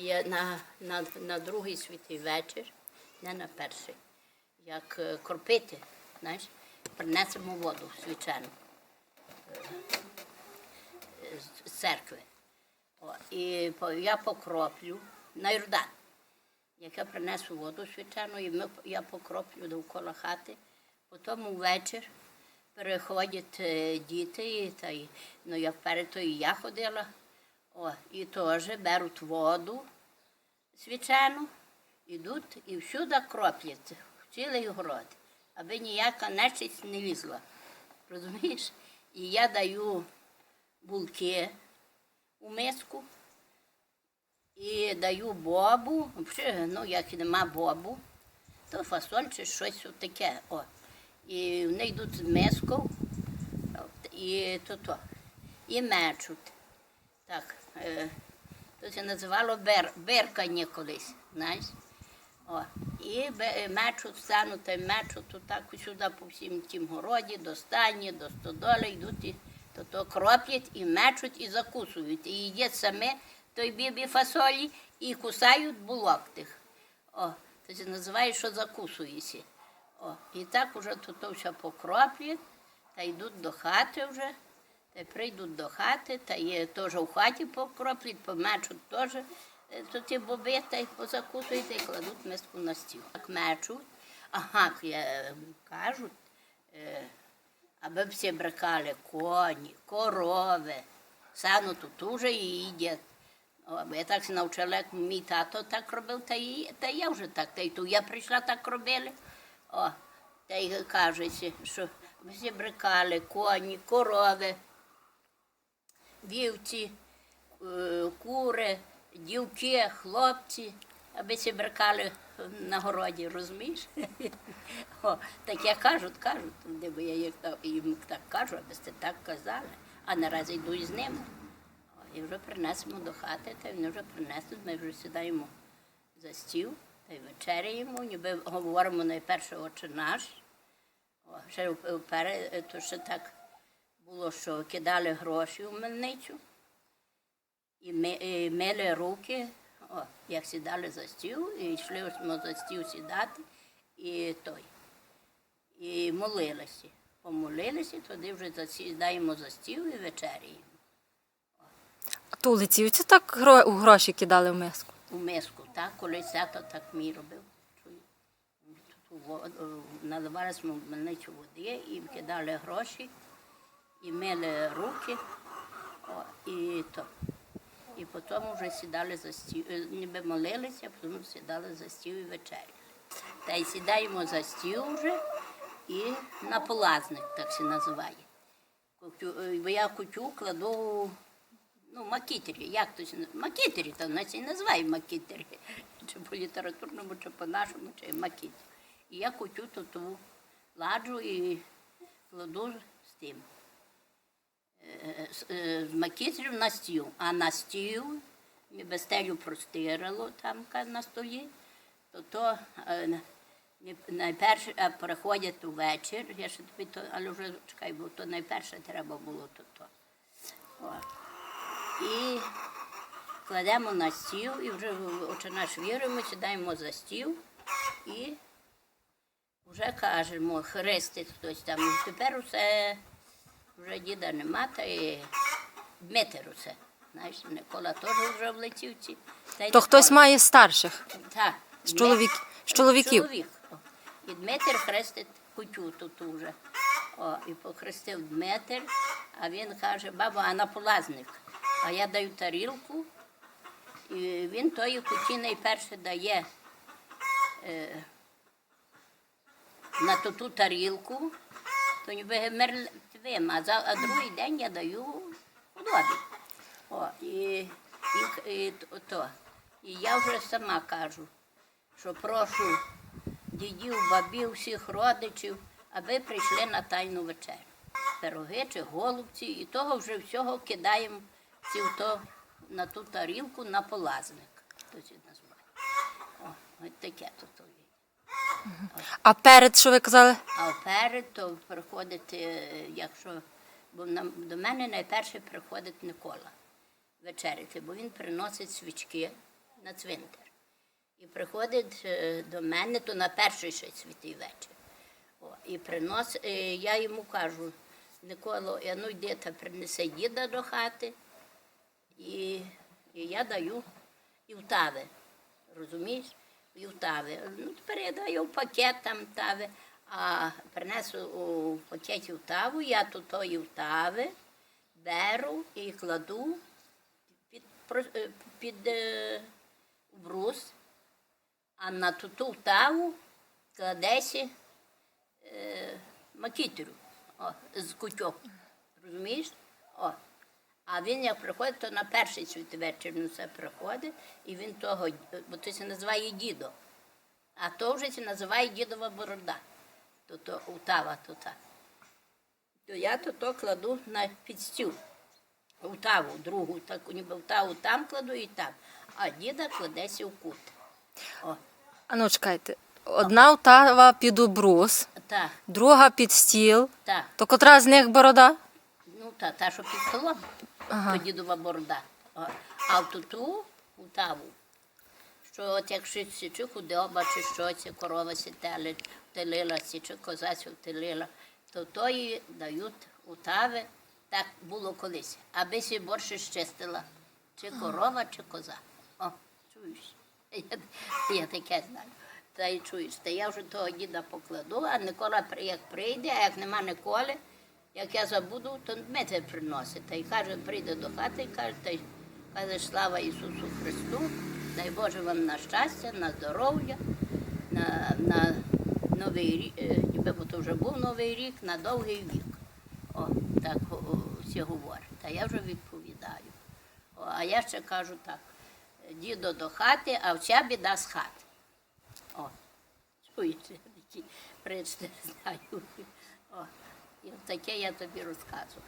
Є на, на, на другий святий вечір, не на перший, як е, кропити, знаєш, принесемо воду свячену е, з- церкви. О, і я покроплю на Йордан. Як я принесу воду свячену, і ми, я покроплю довкола хати. Потім увечір переходять е, діти, та, й, ну як перед то і я ходила, о, і теж беруть воду свячену, ідуть і всюди кроплять, в цілий город, аби ніяка нечисть не лізла. Розумієш? І я даю булки у миску і даю бобу, ну як нема бобу, то фасоль чи щось таке. О. І вони йдуть з миску, і то, то, і мечуть. Так, е, то це називало бер, беркання колись, знаєш. О, і бе- мечуть, стануть та й мечуть то так сюди по всім тім городі, до стані, до стодоли йдуть, і, то, то кроплять і мечуть, і закусують. І їдять саме той бібі фасолі і кусають булок тих. О, то це називає, що закусуєшся. О, і так уже то все покроплять, та йдуть до хати вже. Й прийдуть до хати, та є теж у хаті покроплять, помечуть теж е, то ті боби, та й позакусують, і кладуть миску на стіл. Так мечуть, ага, кажуть, е, аби всі брикали коні, корови, сану тут уже їдять. Я так навчила, як мій тато так робив, та і, та я вже так, та й ту я прийшла, так робили. О, та й кажуть, що всі брикали, коні, корови, вівці, е, кури, дівки, хлопці, аби всі брикали на городі, розумієш? О, так я кажуть, кажуть, де бо я їх їм так кажу, аби сте так казали, а наразі йду із ними. О, І вже принесемо до хати, та вони вже принесли, ми вже сідаємо за стіл та й вечеряємо, ніби говоримо найперше очі наш. О, ще вперед, то ще так було, що кидали гроші у мельницю і, ми, і мили руки, о, як сідали за стіл, і йшли ми за стіл сідати, і той. І молилися. Помолилися, тоді вже засідаємо за стіл і вечеряємо. А то лицівці так у гроші кидали в миску. У миску, так, колись тато так мій робив. Наливали ми в мельницю води і кидали гроші, і мили руки, о, і то. І потім вже сідали за стіл, е, ніби молилися, потім сідали за стіл і вечеряли. Та й сідаємо за стіл вже і на полазник, так се називає. Кутю- е, Бо я кутю кладу ну, макітері, як то макітері, то нас і називає макітері. Чи по літературному, чи по нашому, чи макітері. І я кутю ту ладжу і кладу з тим. Е, е, на стіл. А на стіл, ніби стелю простирало там на столі, то то е, найперше приходять увечір, я ще тобі то, але вже чекай, бо то найперше треба було то. то. І кладемо на стіл, і вже очі наш віримо, сідаємо за стіл і вже кажемо, хрестить хтось там. І тепер усе вже діда нема, та і Дмитер усе. Знаєш, Микола теж вже в Летівці. Та й То хтось має старших Так, з, чоловік, з чоловіків. Чоловік. О. І Дмитр хрестить кутю тут уже. О, і похрестив Дмитр, а він каже, баба, а на полазник. А я даю тарілку, і він тої куті найперше дає е, на ту, ту тарілку, то ніби мертвим, а, за, а другий день я даю худобі. О, і, і, і, то. і я вже сама кажу, що прошу дідів, бабів, всіх родичів, аби прийшли на тайну вечерю. Пироги чи голубці, і того вже всього кидаємо то, на ту тарілку на полазник. То це називає. О, ось таке тут є. А перед, що ви казали? А вперед то приходить, е, якщо бо нам, до мене найперше приходить Микола вечеряти, бо він приносить свічки на цвинтар. І приходить е, до мене, то на перший ще святий вечір. О, і принос, е, я йому кажу, Николо, я ну йди та принеси діда до хати, і, і я даю і в тави. Розумієш? В тави. Ну, тепер я даю в пакет там тави, а принесу у пакеті таву, я тут тої тави беру і кладу під, е, під е, брус, а на ту ту таву кладеться е, макітерю з кутьок. Розумієш? О. А він як приходить, то на перший святвечір він це приходить, і він того, бо це називає дідо. А то вже се називає дідова борода. То то утава то та. То я то, то кладу на підстіл. Утаву, другу, так ніби утаву там кладу і там. А діда кладеться в кут. О, А ну чекайте. Одна втава під убрус, так, друга під стіл. так. То котра з них борода? Ну, та, та, що під столом, Ага. то дідова борода. О, А в туту у таву. Що от як щось чи худоба, чи що, чи корова сі теле, телила, сі, чи коза сі телила, то тої дають у тави, так було колись, аби сі борше щастила, чи корова, чи коза. О, чуєш? Я, я таке знаю. Та й чуєш, та я вже того діда покладу, а Никола як прийде, а як нема Николи, як я забуду, то Дмитре приносить. Та й каже, прийде до хати і каже, та й каже, слава Ісусу Христу, дай Боже вам на щастя, на здоров'я, на, на новий рік, е, ніби бо то вже був новий рік, на довгий вік. О, так всі говорять. Та я вже відповідаю. О, а я ще кажу так: дідо до хати, а вся біда з хати. О, чуєте, такі причти знаю. О, і таке я тобі розказую.